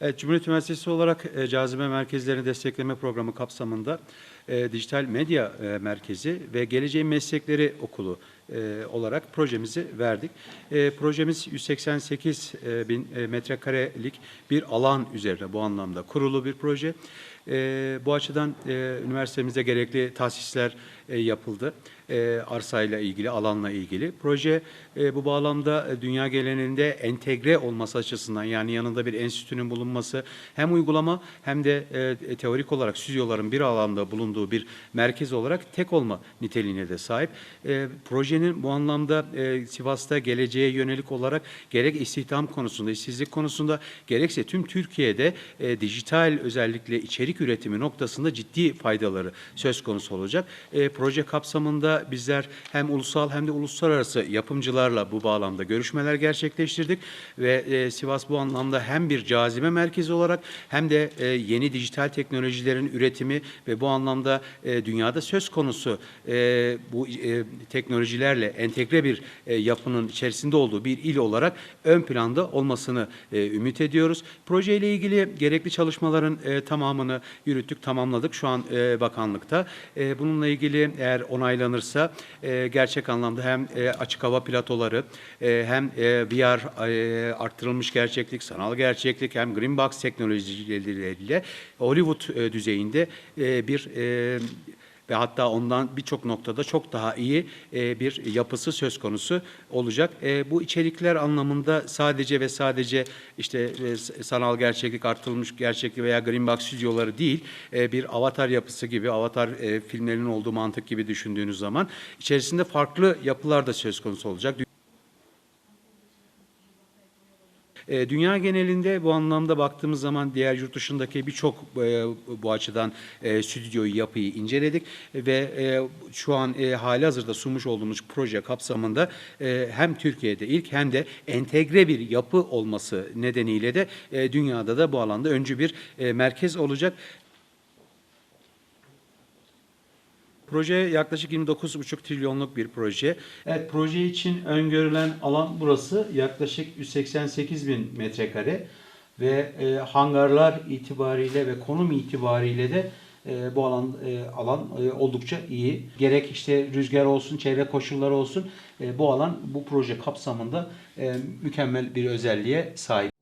Evet, Cumhuriyet Üniversitesi olarak e, cazibe merkezlerini destekleme programı kapsamında e, Dijital Medya e, Merkezi ve Geleceğin Meslekleri Okulu e, olarak projemizi verdik. E, projemiz 188 e, bin e, metrekarelik bir alan üzerine bu anlamda kurulu bir proje. E, bu açıdan e, üniversitemizde gerekli tahsisler e, yapıldı. E, arsayla ilgili, alanla ilgili. Proje e, bu bağlamda e, dünya genelinde entegre olması açısından yani yanında bir enstitünün bulunması hem uygulama hem de e, teorik olarak stüdyoların bir alanda bulunduğu bir merkez olarak tek olma niteliğine de sahip. E, projenin bu anlamda e, Sivas'ta geleceğe yönelik olarak gerek istihdam konusunda, işsizlik konusunda gerekse tüm Türkiye'de e, dijital özellikle içerik üretimi noktasında ciddi faydaları söz konusu olacak. E, proje kapsamında bizler hem ulusal hem de uluslararası yapımcılarla bu bağlamda görüşmeler gerçekleştirdik ve e, Sivas bu anlamda hem bir cazibe merkezi olarak hem de e, yeni dijital teknolojilerin üretimi ve bu anlamda e, dünyada söz konusu e, bu e, teknolojilerle entegre bir e, yapının içerisinde olduğu bir il olarak ön planda olmasını e, ümit ediyoruz. Proje ile ilgili gerekli çalışmaların e, tamamını yürüttük, tamamladık şu an e, bakanlıkta. E, bununla ilgili eğer onaylanırsa e, gerçek anlamda hem e, açık hava platoları e, hem e, VR e, arttırılmış gerçeklik, sanal gerçeklik hem green box teknolojileriyle Hollywood e, düzeyinde e, bir e, ve hatta ondan birçok noktada çok daha iyi e, bir yapısı söz konusu olacak. E, bu içerikler anlamında sadece ve sadece işte e, sanal gerçeklik, artırılmış gerçeklik veya green box stüdyoları değil, bir avatar yapısı gibi, avatar filmlerinin olduğu mantık gibi düşündüğünüz zaman içerisinde farklı yapılar da söz konusu olacak. E, Dünya genelinde bu anlamda baktığımız zaman diğer yurt dışındaki birçok e, bu açıdan e, stüdyoyu, yapıyı inceledik ve e, şu an e, hali hazırda sunmuş olduğumuz proje kapsamında e, hem Türkiye'de ilk hem de entegre bir yapı olması nedeniyle de e, dünyada da bu alanda öncü bir e, merkez olacak. Proje yaklaşık 29,5 trilyonluk bir proje. Evet, proje için öngörülen alan burası yaklaşık 188 bin metrekare ve e, hangarlar itibariyle ve konum itibariyle de e, bu alan e, alan e, oldukça iyi. Gerek işte rüzgar olsun, çevre koşulları olsun e, bu alan bu proje kapsamında e, mükemmel bir özelliğe sahip.